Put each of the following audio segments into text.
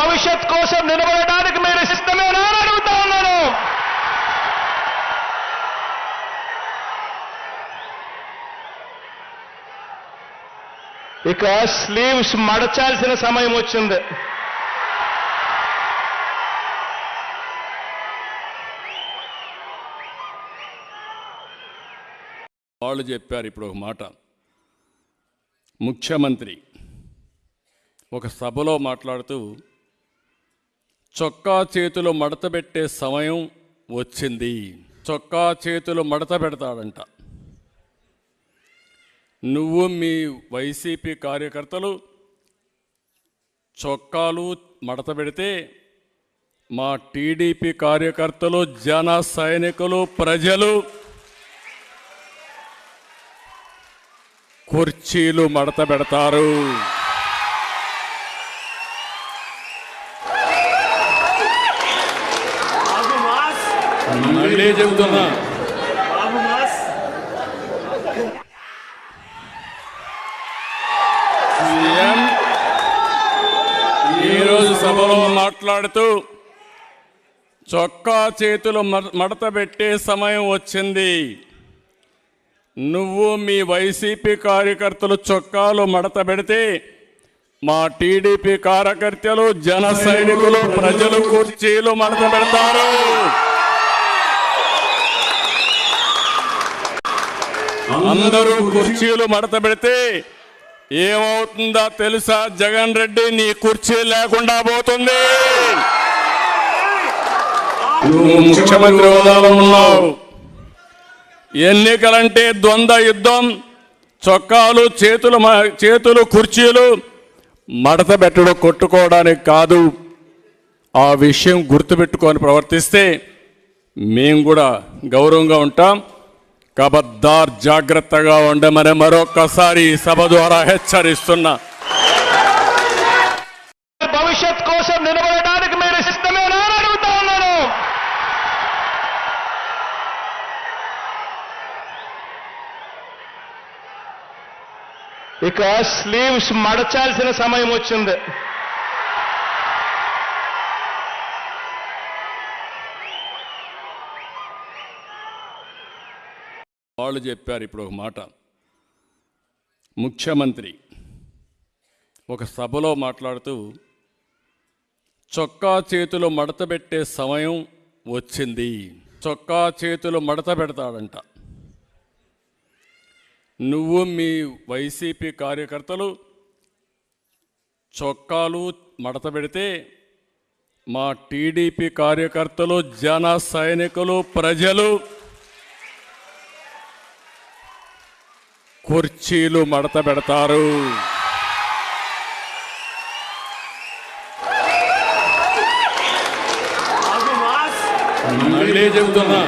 భవిష్యత్ కోసం నిలబడడానికి మీరు సిద్ధమేనా అని అడుగుతా ఉన్నాను. ఇక స్లీవ్స్ మడచాల్సిన సమయం వచ్చింది. వాళ్ళు చెప్పారు ఇప్పుడు ఒక మాట. ముఖ్యమంత్రి ఒక సభలో మాట్లాడుతూ చొక్కా చేతులు మడత పెట్టే సమయం వచ్చింది. చొక్కా చేతులు మడత పెడతాడంట. నువ్వు మీ వైసీపీ కార్యకర్తలు చొక్కాలు మడత పెడితే మా టీడీపీ కార్యకర్తలు జన సైనికులు ప్రజలు కుర్చీలు మడత పెడతారు. చెబుతున్నా సీఎం ఈరోజు సభలో మాట్లాడుతూ చొక్కా చేతులు మడత పెట్టే సమయం వచ్చింది. నువ్వు మీ వైసీపీ కార్యకర్తలు చొక్కాలు మడత పెడితే మా టీడీపీ కార్యకర్తలు జన సైనికులు ప్రజలు కుర్చీలు మడత పెడతారు. అందరూ కుర్చీలు మడత పెడితే ఏమవుతుందో తెలుసా? జగన్ రెడ్డి నీ కుర్చీ లేకుండా పోతుంది. ముఖ్యమంత్రి హోదాలో ఉన్నావు. ఎన్నికలంటే ద్వంద్వ యుద్ధం చొక్కాలు చేతులు మ- చేతులు కుర్చీలు మడత పెట్టడం కొట్టుకోవడానికి కాదు. ఆ విషయం గుర్తుపెట్టుకొని ప్రవర్తిస్తే మేము కూడా గౌరవంగా ఉంటాం. కబద్దార్ జాగ్రత్తగా ఉండమని మరొకసారి ఈ సభ ద్వారా హెచ్చరిస్తున్నా. భవిష్యత్ కోసం నిలబడడానికి మీరు సిద్ధమేనా అడుగుతా ఉన్నాను ఇక స్లీవ్స్ మడచాల్సిన సమయం వచ్చింది. వాళ్ళు చెప్పారు ఇప్పుడు ఒక మాట. ముఖ్యమంత్రి ఒక సభలో మాట్లాడుతూ చొక్కా చేతులు మడత పెట్టే సమయం వచ్చింది. చొక్కా చేతులు మడత పెడతాడంట. నువ్వు మీ వైసీపీ కార్యకర్తలు చొక్కాలు మడత పెడితే మా టీడీపీ కార్యకర్తలు జన సైనికులు ప్రజలు కుర్చీలు మడత పెడతారు. మళ్ళీ చెబుతున్నా.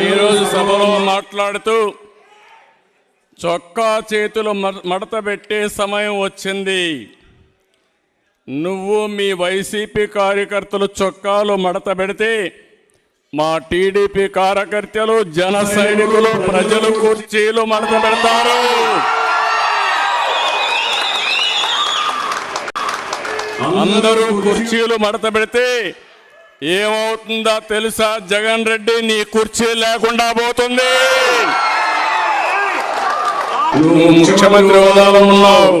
ఈరోజు సభలో మాట్లాడుతూ చొక్కా చేతులు మడత పెట్టే సమయం వచ్చింది. నువ్వు మీ వైసీపీ కార్యకర్తలు చొక్కాలు మడత పెడితే మా టీడీపీ కార్యకర్తలు జన సైనికులు ప్రజలు కుర్చీలు మడత పెడతారు. అందరూ కుర్చీలు మడత పెడితే ఏమవుతుందో తెలుసా? జగన్ రెడ్డి నీ కుర్చీ లేకుండా పోతుంది. నువ్వు ముఖ్యమంత్రి హోదాలో ఉన్నావు.